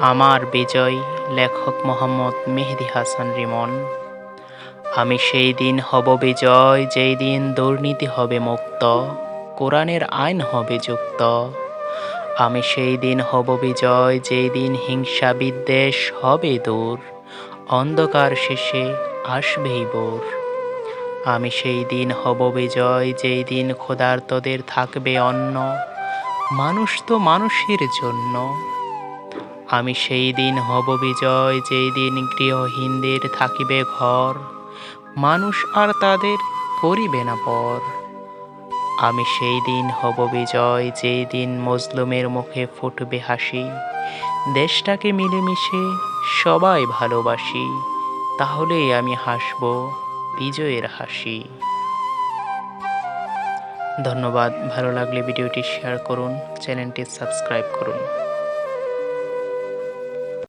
আমার বিজয় লেখক মোহাম্মদ মেহেদি হাসান রিমন। আমি সেই দিন হব বিজয়, যেই দিন দুর্নীতি হবে মুক্ত, কোরআনের আইন হবে যুক্ত। আমি সেই দিন হব বিজয়, যেই দিন হিংসা বিদ্বেষ হবে দূর, অন্ধকার শেষে আসবেই বোর আমি সেই দিন হব বিজয়, যেই দিন ক্ষুধার্তদের থাকবে অন্ন, মানুষ তো মানুষের জন্য। আমি সেই দিন হব বিজয়, যেই দিন গৃহহীনদের থাকিবে ঘর। মানুষ আর তাদের করিবে না পর। আমি সেই দিন হব বিজয়, যেই দিন মজলুমের মুখে ফুটবে হাসি। দেশটাকে মিলেমিশে সবাই ভালোবাসি, তাহলেই আমি হাসব বিজয়ের হাসি। ধন্যবাদ, ভালো লাগলে ভিডিওটি শেয়ার করুন, চ্যানেলটি সাবস্ক্রাইব করুন।